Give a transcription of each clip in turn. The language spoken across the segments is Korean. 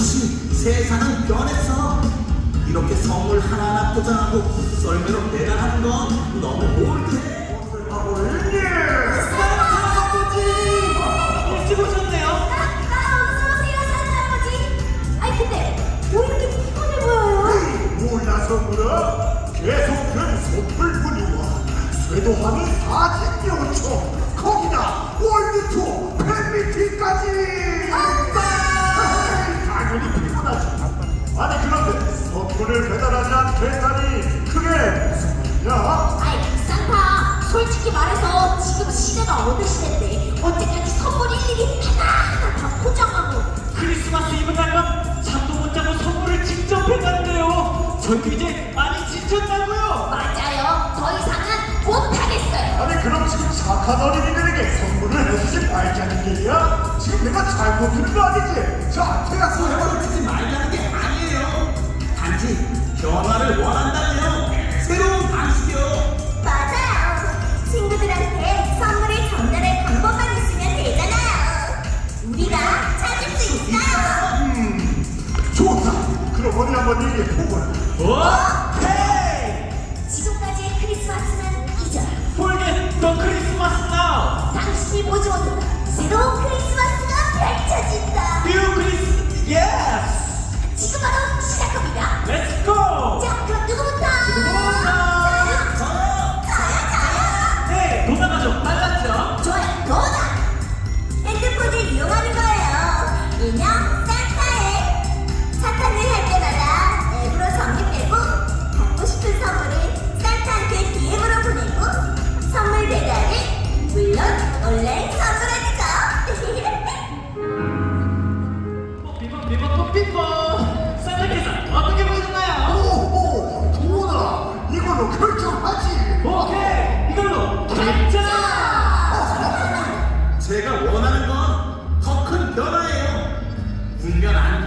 역시 세상은 변했어. 이렇게 선물 하나하나 포장하고 썰매로 배달하는 건 너무 올드해. 저희도 이제 많이 지쳤다고요 맞아요. 더 이상은 못하겠어요. 아니 그럼 지금 착한 어린이들에게 선물을 해주지 말자는 얘기야? 지금 내가 잘못 들은 거 아니지? 자 테라스 해봐 소용을 주지 말라는 게 아니에요. 단지 변화를 원한다면 새로운 방식이요. 맞아요. 친구들한테 선물을 전달할 방법만 있으면 되잖아요. 우리가 찾을 수 있어요. 좋다 그럼 어디 한번 얘기해보거라 我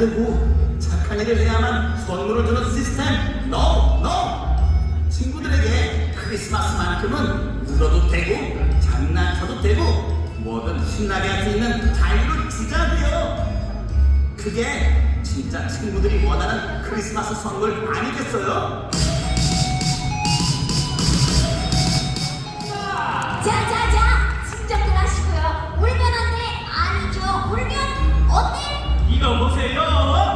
되고 착한 일을 해야만 선물을 주는 시스템. No, no. 친구들에게 크리스마스만큼은 울어도 되고 장난쳐도 되고 뭐든 신나게 할 수 있는 자유를 주자고요. 그게 진짜 친구들이 원하는 크리스마스 선물 아니겠어요? 자자자, 보세요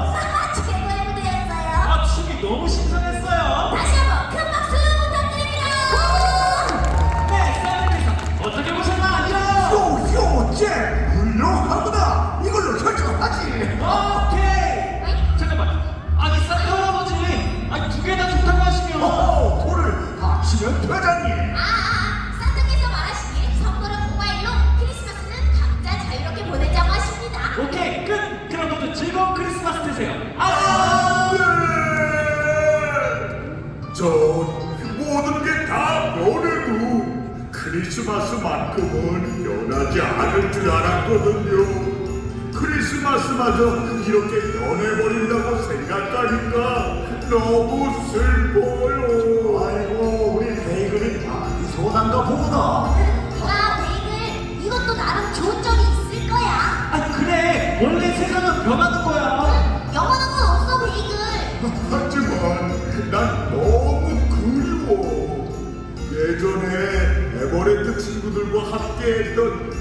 전 모든 게 다 변해도 크리스마스만큼은 변하지 않을 줄 알았거든요. 크리스마스마저 이렇게 변해버린다고 생각하니까 너무 슬퍼요. 아이고, 우리 베이글이 많이 소난가 보구나. 아, 베이글, 이것도 나름 좋은 점이 있을 거야. 아니 그래 원래 세상은 변하는 거야 친구들과 함께했던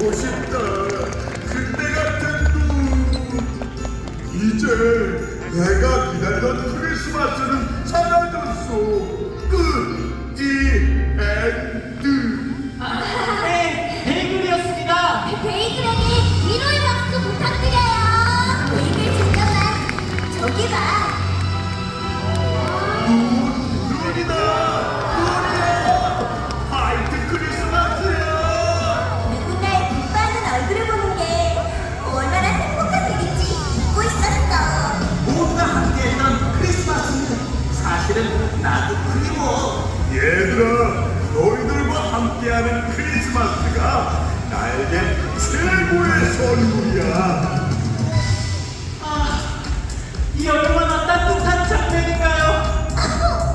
보고 싶다 그때 같은 눈 이제 내가 기다던 크리스마스는 사라졌어 끝이 엔드. 네 베이글이었습니다. 네, 베이글에게 위로의 박수 부탁드려요. 베이글 잠깐만 저기 봐. 선물이야. 아, 이 얼마나 따뜻한 장면인가요?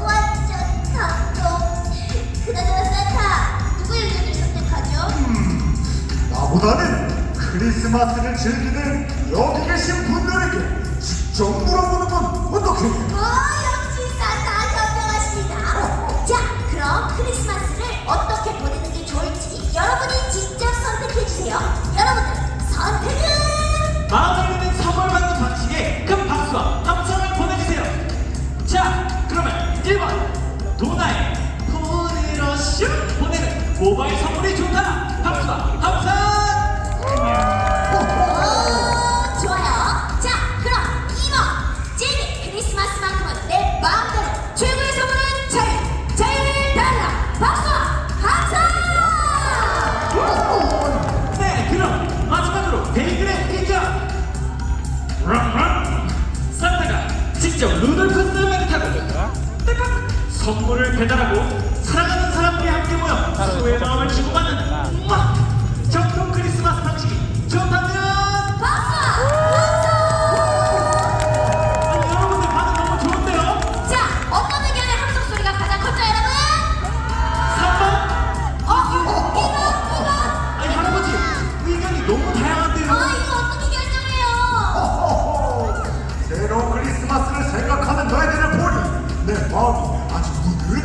완전 감동. 그나저나 산타 누구 의견을 선택하죠? 나보다는 크리스마스를 즐기는 여기 계신 분들에게 직접 물어보는 건 어떻게? 어, 역 모바일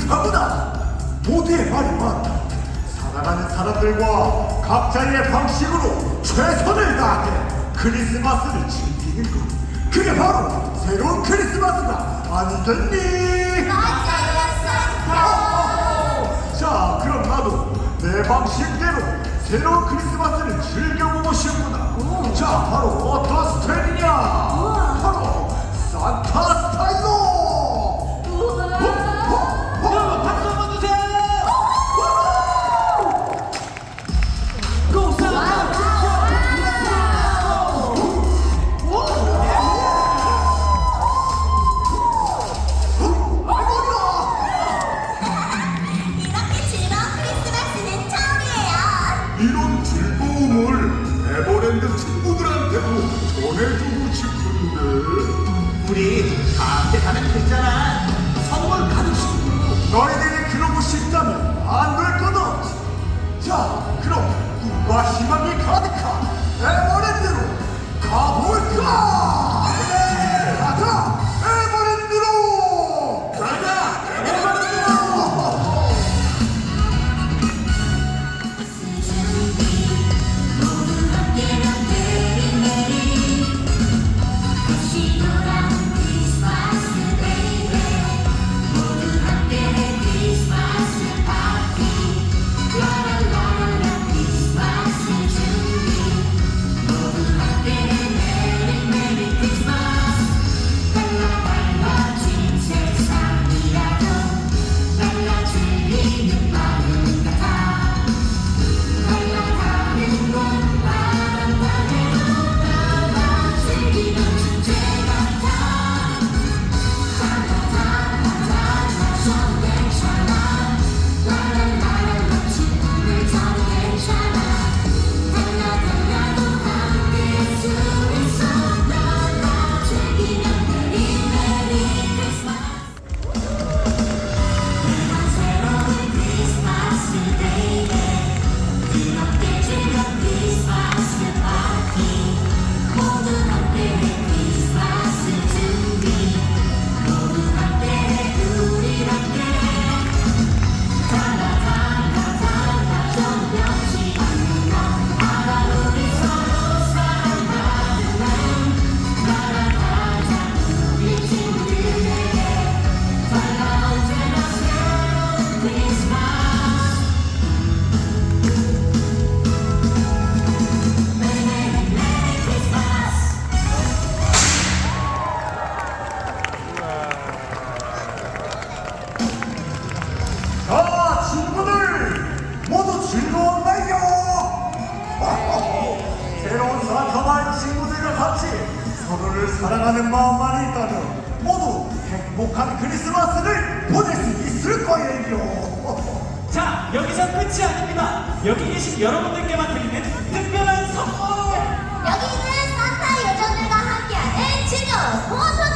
느긋하구나. 모두의 말이 맞다. 사랑하는 사람들과 각자의 방식으로 최선을 다해 크리스마스를 즐기는 것. 그게 바로 새로운 크리스마스가 아니겠니? 맞아요, 산타. 자, 그럼 나도 내 방식대로 새로운 크리스마스를 즐겨보고 싶구나. 자, 바로 어떤 스타일이냐? 바로 산타 전해주고 싶은데. 우리 다음에 가면 되잖아. 선물 가득 싣고. 너희들이 그러고 싶다면 안 될 건 없지. 자, 그럼 꿈과 희망이 가득한 에버랜드로 가볼까? 같이 서로를 사랑하는 마음만 있다면 모두 행복한 크리스마스를 보낼 수 있을 거예요. 자, 여기서 끝이 아닙니다. 여기 계신 여러분들께만 드리는 특별한 선물. 여기 있는 산타 여자들과 함께하는 즐거운 보소